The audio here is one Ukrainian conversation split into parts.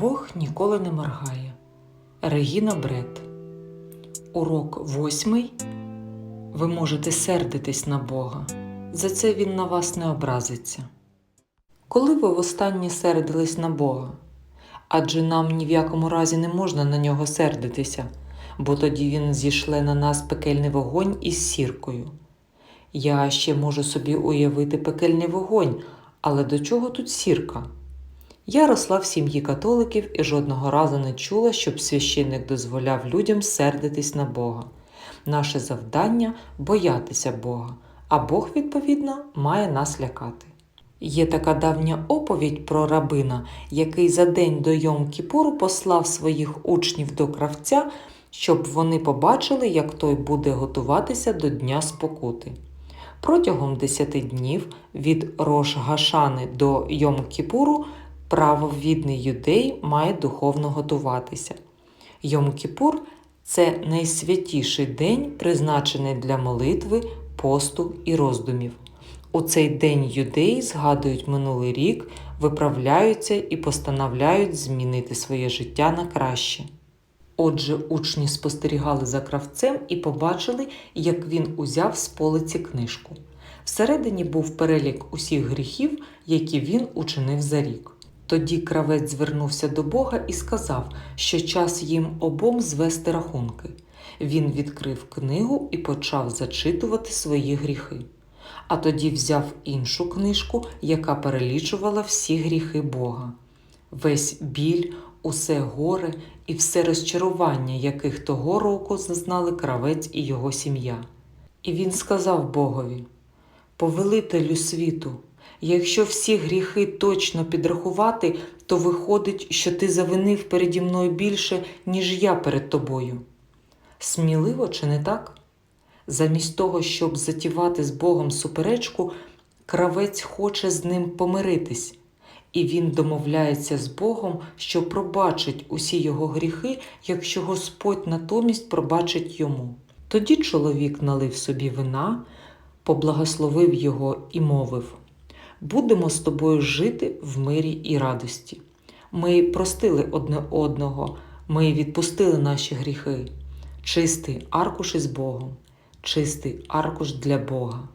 Бог ніколи не моргає. Регіна Бред. Урок восьмий. Ви можете сердитись на Бога. За це Він на вас не образиться. Коли ви востаннє сердились на Бога? Адже нам ні в якому разі не можна на нього сердитися, бо тоді він зішле на нас пекельний вогонь із сіркою. Я ще можу собі уявити пекельний вогонь, але до чого тут сірка? Я росла в сім'ї католиків і жодного разу не чула, щоб священник дозволяв людям сердитись на Бога. Наше завдання боятися Бога, а Бог, відповідно, має нас лякати. Є така давня оповідь про рабина, який за день до Йом-Кіпуру послав своїх учнів до кравця, щоб вони побачили, як той буде готуватися до Дня спокути. Протягом десяти днів від Рош Гашани до Йом-Кіпуру правовідний юдей має духовно готуватися. Йом-Кіпур це найсвятіший день, призначений для молитви, посту і роздумів. У цей день юдеї згадують минулий рік, виправляються і постановляють змінити своє життя на краще. Отже, учні спостерігали за кравцем і побачили, як він узяв з полиці книжку. Всередині був перелік усіх гріхів, які він учинив за рік. Тоді кравець звернувся до Бога і сказав, що час їм обом звести рахунки. Він відкрив книгу і почав зачитувати свої гріхи. А тоді взяв іншу книжку, яка перелічувала всі гріхи Бога. Весь біль, усе горе і все розчарування, яких того року зазнали кравець і його сім'я. І він сказав Богові: Повелителю світу, якщо всі гріхи точно підрахувати, то виходить, що ти завинив переді мною більше, ніж я перед тобою. Сміливо чи не так? Замість того, щоб затівати з Богом суперечку, кравець хоче з ним помиритись, і він домовляється з Богом, що пробачить усі його гріхи, якщо Господь натомість пробачить йому. Тоді чоловік налив собі вина, поблагословив його і мовив: Будемо з тобою жити в мирі і радості. Ми простили одне одного, ми відпустили наші гріхи, чистий аркуш із Богом чистий аркуш для Бога.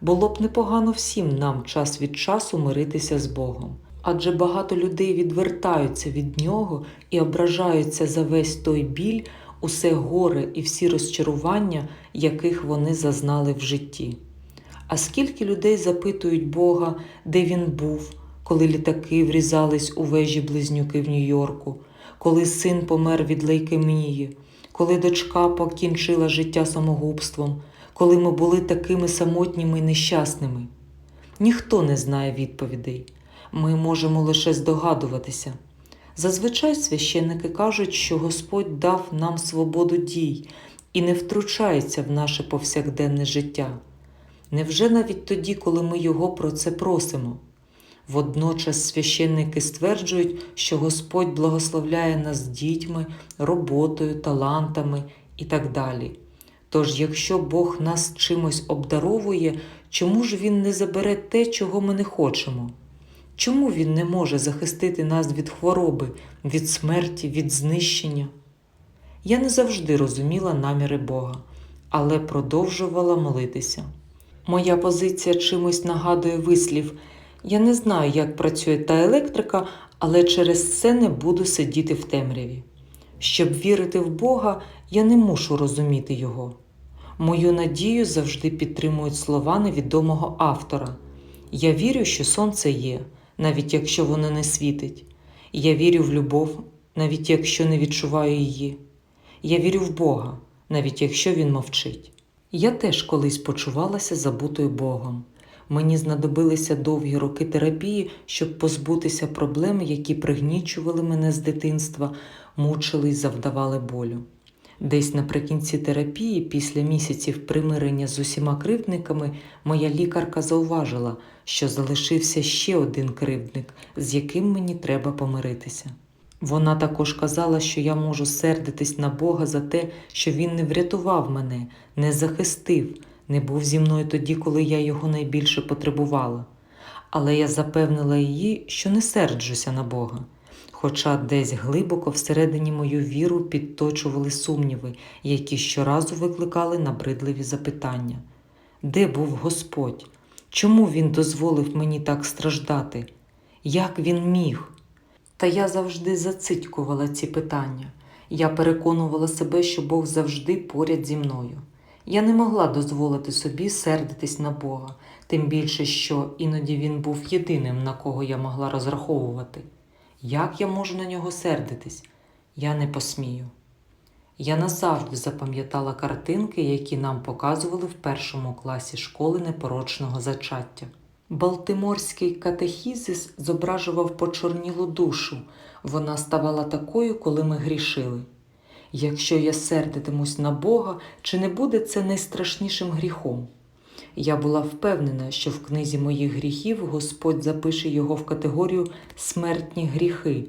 Було б непогано всім нам час від часу миритися з Богом, адже багато людей відвертаються від нього і ображаються за весь той біль, усе горе і всі розчарування, яких вони зазнали в житті. А скільки людей запитують Бога, де він був, коли літаки врізались у вежі близнюки в Нью-Йорку, коли син помер від лейкемії, коли дочка покінчила життя самогубством, коли ми були такими самотніми і нещасними. Ніхто не знає відповідей. Ми можемо лише здогадуватися. Зазвичай священники кажуть, що Господь дав нам свободу дій і не втручається в наше повсякденне життя. Невже навіть тоді, коли ми Його про це просимо? Водночас священники стверджують, що Господь благословляє нас дітьми, роботою, талантами і так далі. Тож, якщо Бог нас чимось обдаровує, чому ж Він не забере те, чого ми не хочемо? Чому Він не може захистити нас від хвороби, від смерті, від знищення? Я не завжди розуміла наміри Бога, але продовжувала молитися. Моя позиція чимось нагадує вислів. Я не знаю, як працює та електрика, але через це не буду сидіти в темряві. Щоб вірити в Бога, я не мушу розуміти Його. Мою надію завжди підтримують слова невідомого автора. Я вірю, що сонце є, навіть якщо воно не світить. Я вірю в любов, навіть якщо не відчуваю її. Я вірю в Бога, навіть якщо Він мовчить. Я теж колись почувалася забутою Богом. Мені знадобилися довгі роки терапії, щоб позбутися проблем, які пригнічували мене з дитинства, мучили й завдавали болю. Десь наприкінці терапії, після місяців примирення з усіма кривдниками, моя лікарка зауважила, що залишився ще один кривдник, з яким мені треба помиритися. Вона також казала, що я можу сердитись на Бога за те, що Він не врятував мене, не захистив, не був зі мною тоді, коли я його найбільше потребувала. Але я запевнила її, що не серджуся на Бога. хоча десь глибоко всередині мою віру підточували сумніви, які щоразу викликали набридливі запитання. Де був Господь? Чому він дозволив мені так страждати? Як він міг? Та я завжди зацитькувала ці питання. Я переконувала себе, що Бог завжди поряд зі мною. Я не могла дозволити собі сердитись на Бога, тим більше, що іноді він був єдиним, на кого я могла розраховувати. Як я можу на нього сердитись? Я не посмію. Я назавжди запам'ятала картинки, які нам показували в першому класі школи непорочного зачаття. Балтиморський катехізис зображував почорнілу душу. Вона ставала такою, коли ми грішили. Якщо я сердитимусь на Бога, чи не буде це найстрашнішим гріхом? Я була впевнена, що в книзі моїх гріхів Господь запише його в категорію смертні гріхи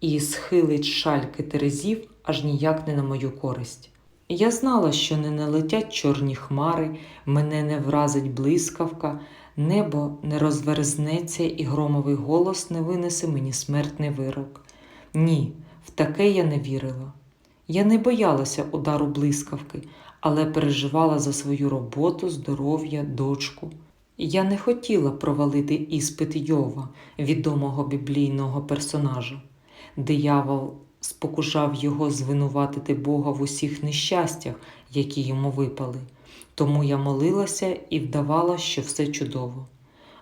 і схилить шальки терезів аж ніяк не на мою користь. Я знала, що не налетять чорні хмари, мене не вразить блискавка, небо не розверзнеться і громовий голос не винесе мені смертний вирок. Ні, в таке я не вірила. Я не боялася удару блискавки, але переживала за свою роботу, здоров'я, дочку. Я не хотіла провалити іспит Йова, відомого біблійного персонажа. Диявол спокушав його звинуватити Бога в усіх нещастях, які йому випали. Тому я молилася і вдавала, що все чудово.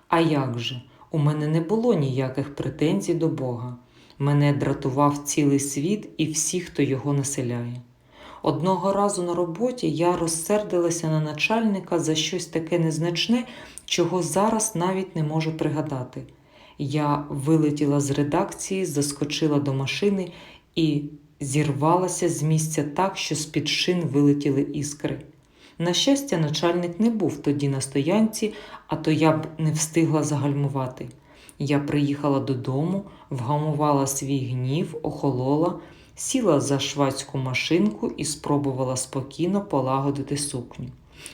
А як же? У мене не було ніяких претензій до Бога. Мене дратував цілий світ і всі, хто його населяє. Одного разу на роботі я розсердилася на начальника за щось таке незначне, чого зараз навіть не можу пригадати. Я вилетіла з редакції, заскочила до машини і зірвалася з місця так, що з-під шин вилетіли іскри. На щастя, начальник не був тоді на стоянці, а то я б не встигла загальмувати. Я приїхала додому, вгамувала свій гнів, охолола, сіла за швадську машинку і спробувала спокійно полагодити сукню.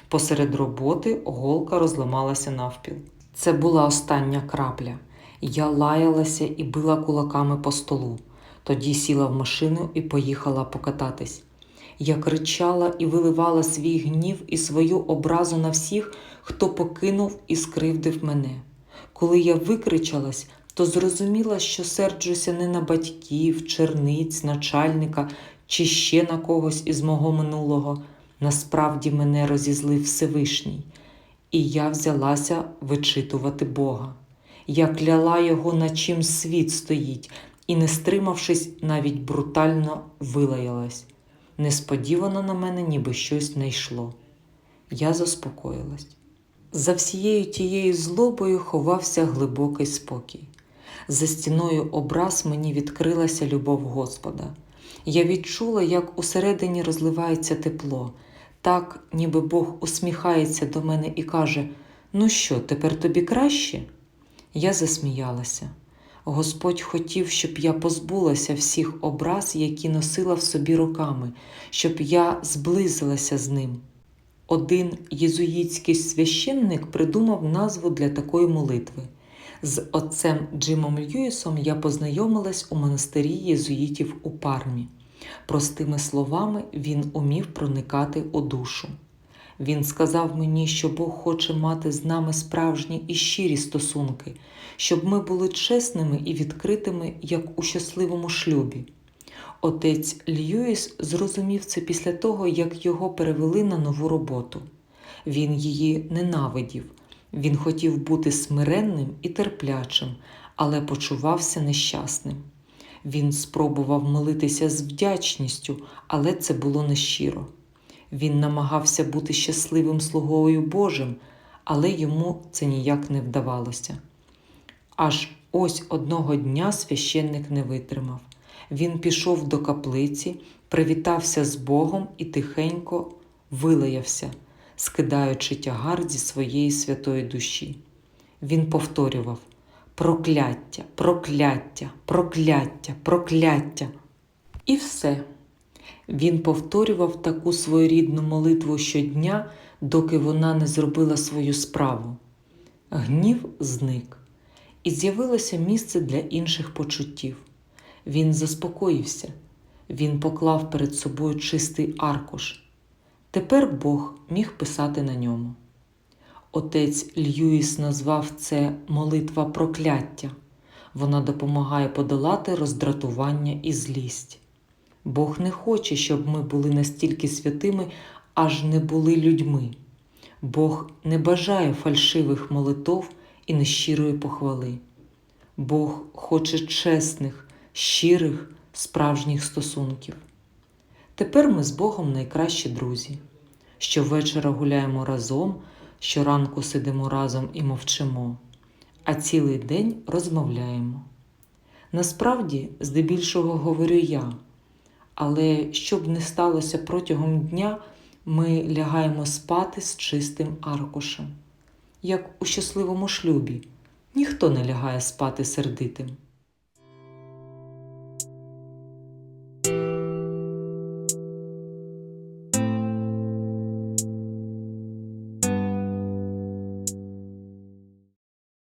Посеред роботи голка розламалася навпіл. Це була остання крапля. Я лаялася і била кулаками по столу. Тоді сіла в машину і поїхала покататись. Я кричала і виливала свій гнів і свою образу на всіх, хто покинув і скривдив мене. Коли я викричалась, то зрозуміла, що серджуся не на батьків, черниць, начальника чи ще на когось із мого минулого. Насправді мене розізлив Всевишній, і я взялася вичитувати Бога. Я кляла його, на чим світ стоїть, і, не стримавшись, навіть брутально вилаялась. Несподівано на мене ніби щось не йшло. Я заспокоїлась. За всією тією злобою ховався глибокий спокій. За стіною образ мені відкрилася любов Господа. Я відчула, як усередині розливається тепло, так, ніби Бог усміхається до мене і каже: Ну що, тепер тобі краще? Я засміялася. Господь хотів, щоб я позбулася всіх образ, які носила в собі роками, щоб я зблизилася з ним. Один єзуїтський священник придумав назву для такої молитви. З отцем Джимом Льюісом я познайомилась у монастирі єзуїтів у пармі. Простими словами, він умів проникати у душу. Він сказав мені, що Бог хоче мати з нами справжні і щирі стосунки, щоб ми були чесними і відкритими, як у щасливому шлюбі. Отець Льюіс зрозумів це після того, як його перевели на нову роботу. Він її ненавидів. Він хотів бути смиренним і терплячим, але почувався нещасним. Він спробував молитися з вдячністю, але це було нещиро. Він намагався бути щасливим слугою Божим, але йому це ніяк не вдавалося. Аж ось одного дня священник не витримав. Він пішов до каплиці, привітався з Богом і тихенько вилаявся, скидаючи тягар зі своєї святої душі. Він повторював прокляття, прокляття, прокляття, прокляття. І все. Він повторював таку своєрідну молитву щодня, доки вона не зробила свою справу. Гнів зник, і з'явилося місце для інших почуттів. Він заспокоївся, він поклав перед собою чистий аркуш. Тепер Бог міг писати на ньому. Отець Льюіс назвав це молитва прокляття. Вона допомагає подолати роздратування і злість. Бог не хоче, щоб ми були настільки святими, аж не були людьми. Бог не бажає фальшивих молитов і нещирої похвали. Бог хоче чесних, щирих, справжніх стосунків. Тепер ми з Богом найкращі друзі. Щовечора гуляємо разом, щоранку сидимо разом і мовчимо, а цілий день розмовляємо. Насправді, здебільшого говорю я, але що б не сталося протягом дня, ми лягаємо спати з чистим аркушем. Як у щасливому шлюбі, ніхто не лягає спати сердитим.